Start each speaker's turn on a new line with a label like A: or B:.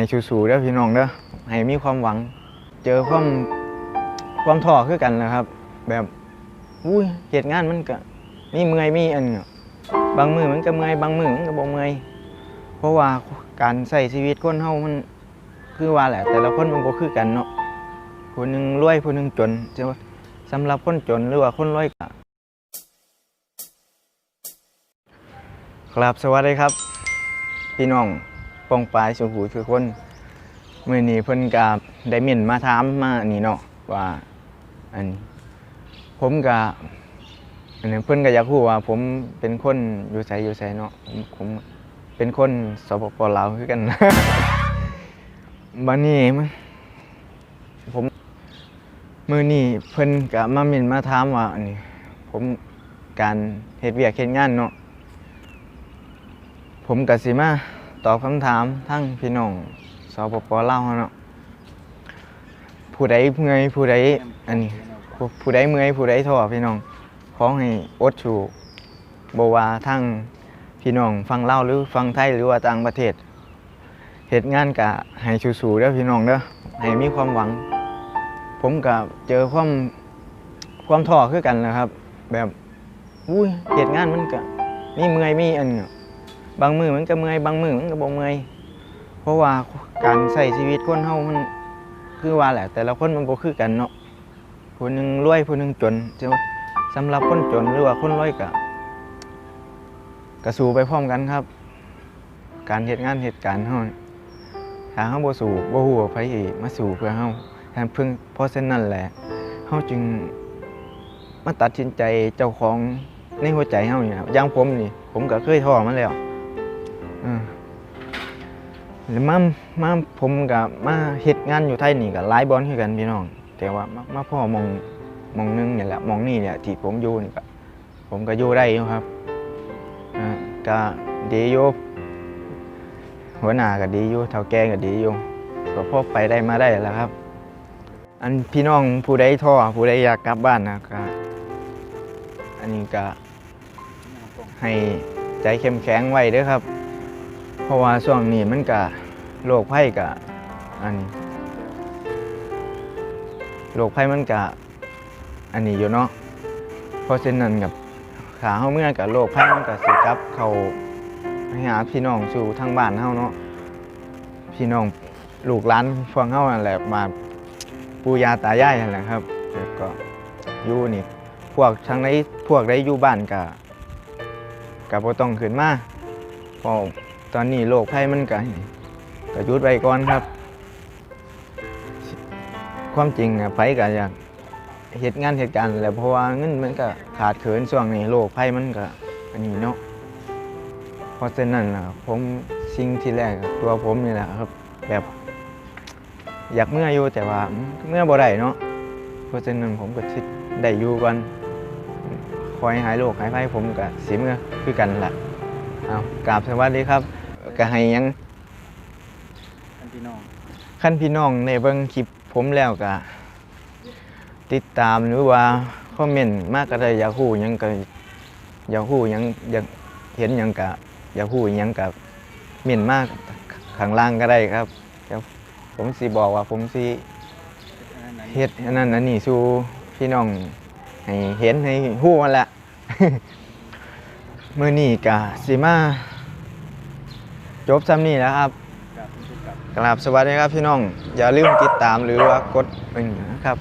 A: ให้สู้ๆเด้อพี่น้องเด้อให้มีความหวัง เจอความความท้อคือกันนะครับ แบบอุ้ยเหตุงานมันก็มีเมื่อยมีอันเนาะบางมือมันก็เมื่อยบางมือมันก็บ่เมื่อยเพราะว่าการใช้ชีวิตคนเฮามันคือว่าแหละ แต่ละคนมันบ่คือกันเนาะผู้หนึ่งรวยผู้หนึ่งจนใช่ไหมสำหรับคนจนหรือว่าคนรวยก็ครับสวัสดีครับ พี่น้อง ปองปลายสุหูคือคนมื่อนี้เพิ่นกับได้เม่นมาถามมานี่เนาะว่าอันผมกับอันนี้เพิ่นก็อยากรู้ว่า ผมเป็นคนอยู่ไสอยู่ไสเนาะผมผมเป็นคนสปปลาวคือกัน บัดนี้มันผมมื้อนี้เพิ่นก็มาเม่นมาถามว่าอันนี้ผมการเฮ็ดเวียกเฮ็ดงานเนาะผมกสิมา ตอบคำถามทั้งพี่น้องสปปลาวเนาะผู้ใดเมื่อยผู้ใดอันนี้ผู้ผู้ใดเมื่อยผู้ใดท้อพี่น้องขอให้อดสูบ่ว่าทั้งพี่น้องฟังเล่าวหรือฟังไทยหรือว่าต่างประเทศเหตุงานกะให้สู้ๆเด้อพี่น้องเด้อให้มีความหวัง ผมก็เจอความความท้อคือกันนะครับ แบบอุ้ยเหตุงานมันก็มีเมื่อยมีอันเนาะ บางมือมันก็เมื่อยบางมือมันก็บ่เมื่อยเพราะว่าการใช้ชีวิตคนเฮามันคือว่าแหละ แต่ละคนมันบ่คือกันเนาะผู้หนึงรวยผู้หนึงจนใช่ไหมสำหรับคนจนหรือว่าคนรวยก็ก็สู้ไปพร้อมกันครับ การเฮ็ดงานเหตุการณ์เฮาถ้าเฮาบ่สู้บ่ฮู้ว่าไผสิมาสู้เพื่อเฮาแทนเพิ่งเพราะฉะนั้นแหละเฮาจึงมาตัดสินใจเจ้าของในหัวใจเฮานี่ครับอย่างผมนี่ ผมก็เคยท้อมาแล้ว แล้วมามาผมกับมาเฮ็ดงานอยู่ไทยนี่กับหลายบอลคือกันพี่น้อง แต่ว่ามามาพ่อมองมองนึงเนี่ยแหละมองนี่เนี่ยที่ผมอยู่นี่ก็ผมก็อยู่ได้อยู่ครับก็ดีอยู่หัวหน้าก็ดีอยู่เฒ่าแก่ก็ดีอยู่ก็พอไปได้มาได้แล้วครับ อันพี่น้องผู้ใดท้อผู้ใดอยากกลับบ้านนะก็อันนี้ก็ให้ใจเข้มแข็งไว้ด้อครับ ราะว่าช่วงนี้มันก็โรคภัยก็อันนี้โรคภัยมันก็อันนี้อยู่เนาะเพราะฉะนั้นกับขาเฮาเมื่อกับโรคภัยมันก็สิกลับเขาหาพี่น้องสู่ทางบ้านเฮาเนาะพี่น้องลูกหลานพวกเฮานั่นแหละมาปู่ย่าตายายนั่นแหละครับแล้วก็อยู่นี่พวกทางไหนพวกใดอยู่บ้านก็กับบ่ต้องขึ้นมาเพราะ ตอนนี้โรคภัยมันก็ก็หยุดไว้ก่อนครับ ความจริงอะไผก็อยากเหตุงานเหตุการณ์แหล้วเพราะว่าเงินมันก็ขาดเขินช่วงนี้โรคภัยมันก็อันนี้เนาะเพราะฉะนั้นนะผมสิ่งที่แรกตัวผมนี่แหละครับ แบบอยากเมื่ออยู่แต่ว่าเมื่อบ่ได้เนาะเพราะฉะนั้นผมก็คิดได้อยู่ก่อนคอยหายโรคหายภัยผมกับสีมือคือกันแหละเอากราบสวัสดีครับ ก็ให้หยัง
B: ท่านพี่น้อง
A: ขั้นพี่น้องในเบิ่งคลิปผมแล้วก็ติดตามหรือว่าคอมเมนต์มากก็ได้อยากฮู้หยังก็อยากฮู้หยังอยากเห็นหยังก็อยากฮู้หยังก็เม่นมากข้างล่างก็ได้ครับเดี๋ยวผมสิบอกว่าผมสิ
B: อันนั้นไหน
A: เฮ็ดอันนั้นอันนี้สู่พี่น้องให้เห็นให้ฮู้มันแหละ มื้อนี้ก็สิมา จบซ้ำนี้แล้วครับ
B: กับคุณผู้กับ
A: กราบสวัสดีครับพี่น้อง อย่าลืมติดตามหรือว่ากดอันนี้นะครับ